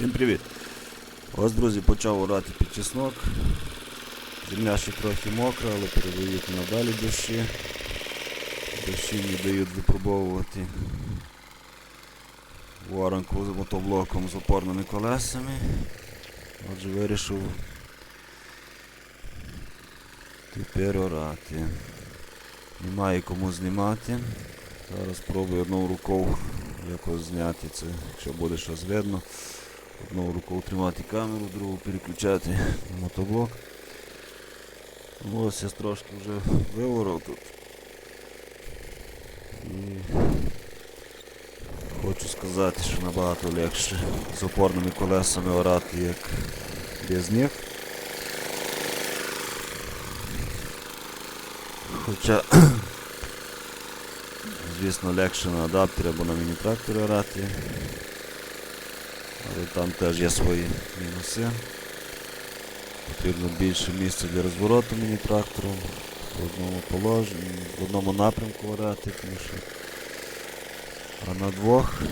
Всім привіт! Ось, друзі, почав орати під чеснок. Земля ще трохи мокра, але передають надалі дощі. Дощі не дають випробовувати воронку з мотоблоком з опорними колесами. Отже, вирішив тепер орати. Немає кому знімати. Зараз спробую одною рукою якось зняти це, якщо буде щось видно. Одну рукою тримати камеру, другу переключати мотоблок. Ось я трошки вже виворов тут. І хочу сказати, що набагато легше з опорними колесами орати, як без них. Хоча, звісно, легше на адаптері або на міні-тракторі орати. Але там теж є свої мінуси. Потрібно більше місця для розвороту міні-трактором в одному положенні, в одному напрямку орати, тому що а на двох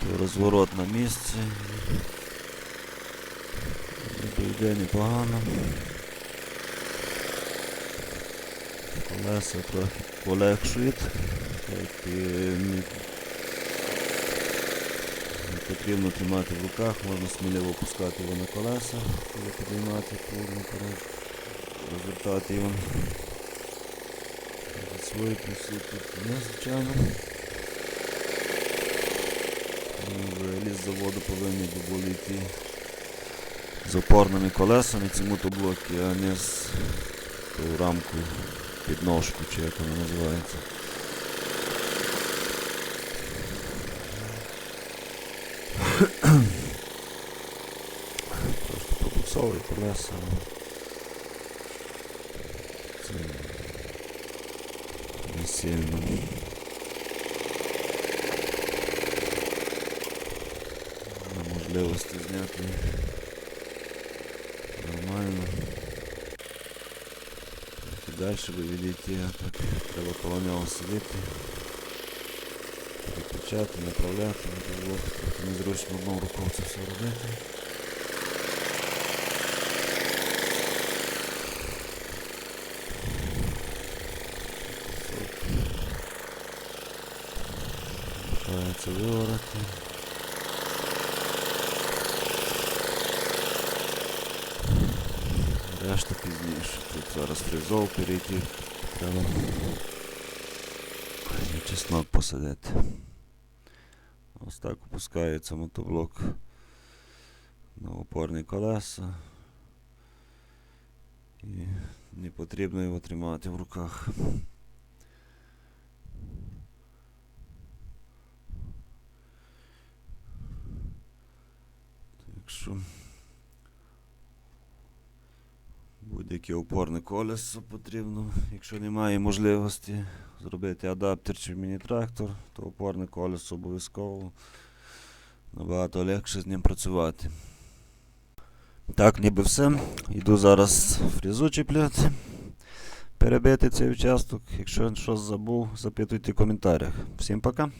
то розворот на місці. Йде непогано. Колеса трохи полегшують. Потрібно тримати в руках, можна сміливо опускати його на колеса, коли підіймати кур наперед, розвертати його. Свої плюси тут не звичайно. Ну, з заводу повинні були йти з опорними колесами ці мотоблоки, а не з рамкою підножку, чи як вона називається. Просто пробуксовує колеса. Це не сильно. Можливості зняти нормально. Далі би відійти, а так треба коло сидіти. Переключати, направляти, на було трохи незручно одною рукою це все робити. Намагається виворити. Решта пізніше. Тут зараз фрізов перейти. Треба і чеснок посадити. Ось так опускається мотоблок на опорні колеса. І не потрібно його тримати в руках. Так що будь-яке опорне колесо потрібно, якщо немає можливості зробити адаптер чи міні-трактор, то опорне колесо обов'язково набагато легше з ним працювати. Так, ніби все. Йду зараз фрезу чіпляти, перебити цей участок. Якщо щось забув, запитуйте в коментарях. Всім пока.